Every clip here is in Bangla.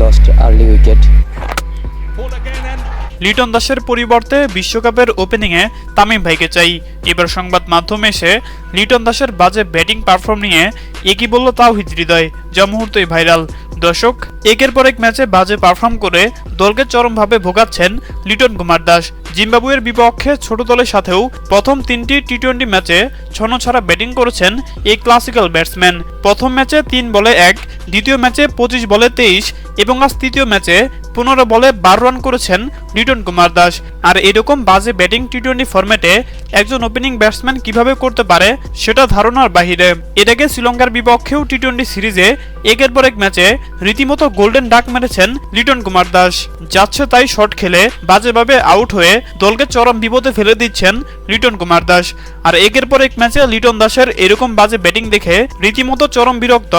lost আর্লি উইকেট লিটন দাসের পরিবর্তে বিশ্বকাপের ওপেনিংয়ে তামিম ভাইকে চাই। এবার সংবাদ মাধ্যমে এসে লিটন দাসের বাজে ব্যাটিং পারফর্ম নিয়ে একই বলল তাওহিদ হৃদয়, যা মুহূর্তেই ভাইরাল দর্শক, একের পর এক ম্যাচে বাজে পারফর্ম করে দলকে চরমভাবে ভোগাচ্ছেন লিটন কুমার দাস। জিম্বাবুয়ের বিপক্ষে ছোট দলের সাথেও প্রথম তিনটি টি টোয়েন্টি ম্যাচে ছনছাড়া ব্যাটিং করেছেন এই ক্লাসিক্যাল ব্যাটসম্যান প্রথম ম্যাচে তিন বলে এক, দ্বিতীয় ম্যাচে পঁচিশ বলে তেইশ এবং আজ তৃতীয় ম্যাচে পনেরো বলে বারো রান করেছেন লিটন কুমার দাস। আর এরকম বাজে ব্যাটিং টি টোয়েন্টি ফরম্যাটে একজন ওপেনিং ব্যাটসম্যান কীভাবে করতে পারে, সেটা ধারণার বাহিরে। আগে শ্রীলঙ্কার বিপক্ষেও টি টোয়েন্টি সিরিজে একের পর এক ম্যাচে রীতিমতো গোল্ডেন ডাক মেরেছেন লিটন কুমার দাস। যাচ্ছে তাই শট খেলে বাজেভাবে আউট হয়ে দলকে চরম বিপদে ফেলে দিচ্ছেন লিটন কুমার দাস। আর একের পর এক ম্যাচে লিটন দাসের এরকম বাজে ব্যাটিং দেখে রীতিমতো চরম বিরক্ত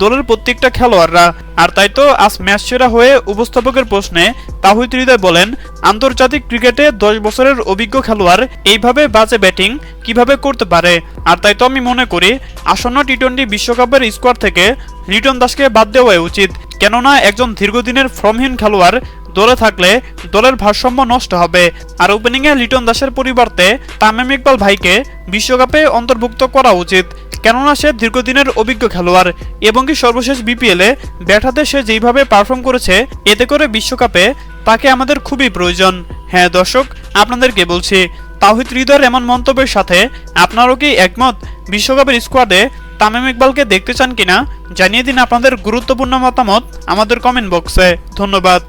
দলের প্রত্যেকটা খেলোয়াড়রা। আর তাই তো আজ ম্যাচ সেরা হয়ে উপস্থাপকের প্রশ্নে তাহিদ হৃদয় বলেন, আন্তর্জাতিক ক্রিকেটে দশ বছরের অভিজ্ঞ খেলোয়াড় এইভাবে বাজে ব্যাটিং কীভাবে করতে পারে? আর তাই তো আমি মনে করি, আসন্ন টি টোয়েন্টি বিশ্বকাপের স্কোয়াড থেকে লিটন দাসকে বাদ দেওয়া উচিত। কেননা একজন দীর্ঘদিনের ফর্মহীন খেলোয়াড়, দলে থাকলে দলের ভারসাম্য নষ্ট হবে। আর ওপেনিংয়ে লিটন দাসের পরিবর্তে তামিম ইকবাল ভাইকে বিশ্বকাপে অন্তর্ভুক্ত করা উচিত। কেননা সে দীর্ঘদিনের অভিজ্ঞ খেলোয়াড়, এবং কি সর্বশেষ বিপিএলে ব্যাট হাতে সে যেইভাবে পারফর্ম করেছে, এতে করে বিশ্বকাপে তাকে আমাদের খুবই প্রয়োজন। হ্যাঁ দর্শক, আপনাদেরকে বলছি তাহিদ হৃদয়ের এমন মন্তব্যের সাথে আপনারও কি একমত? বিশ্বকাপের স্কোয়াডে তামিম ইকবালকে দেখতে চান কিনা জানিয়ে দিন আপনাদের গুরুত্বপূর্ণ মতামত আমাদের কমেন্ট বক্সে ধন্যবাদ।